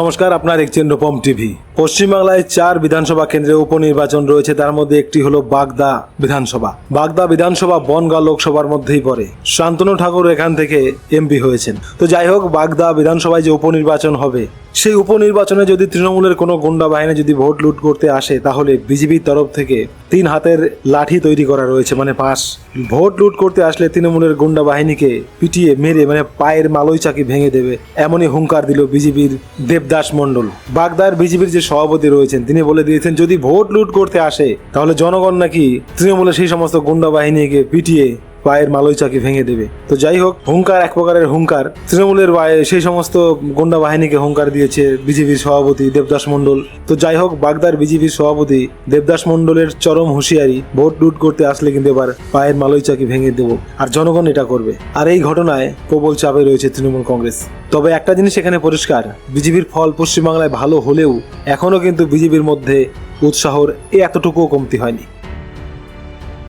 নমস্কার আপনার দেখছেন রূপম টিভি। পশ্চিমবাংলায় চার বিধানসভা কেন্দ্রে উপনির্বাচন রয়েছে, তার মধ্যে একটি হলো বাগদা বিধানসভা। বাগদা বিধানসভা বনগাঁ লোকসভার মধ্যেই পড়ে। শান্তনু ঠাকুর এখান থেকে এমপি হয়েছেন। তো যাই হোক, বাগদা বিধানসভায় যে উপনির্বাচন হবে, সেই উপনির্বাচনে যদি তৃণমূলের কোনো গুন্ডা বাহিনী যদি ভোট লুট করতে আসে, তাহলে বিজেপির তরফ থেকে তিন হাতের লাঠি তৈরি করা রয়েছে মানে পাস ভোট লুট করতে আসলে তৃণমূলের গুন্ডা বাহিনীকে পিটিয়ে মেরে মানে পায়ের মালই চাকি ভেঙে দেবে, এমনই হুঙ্কার দিল বিজেপির দেবদাস মণ্ডল। বাগদার বিজেপির যে সভাপতি রয়েছেন, তিনি বলে দিয়েছেন, যদি ভোট লুট করতে আসে, তাহলে জনগণ নাকি তৃণমূলের সেই সমস্ত গুন্ডা বাহিনীকে পিটিয়ে পায়ের মালই চাকি ভেঙে দেবে। তো যাই হোক হুঙ্কার এক প্রকারের হুঙ্কার তৃণমূলের সেই সমস্ত গুন্ডা বাহিনীকে হুঙ্কার দিয়েছে বিজেপির সভাপতি দেবদাস মণ্ডল। তো যাই হোক, বাগদার বিজেপির সভাপতি দেবদাস মণ্ডলের চরম হুঁশিয়ারি, ভোট লুট করতে আসলে কিন্তু এবার পায়ের মালই চাকি ভেঙে দেবো। আর জনগণ এটা করবে। আর এই ঘটনায় প্রবল চাপে রয়েছে তৃণমূল কংগ্রেস। তবে একটা জিনিস এখানে পরিষ্কার, বিজেপির ফল পশ্চিমবাংলায় ভালো হলেও এখনও কিন্তু বিজেপির মধ্যে উৎসাহর এতটুকুও কমতি হয়নি।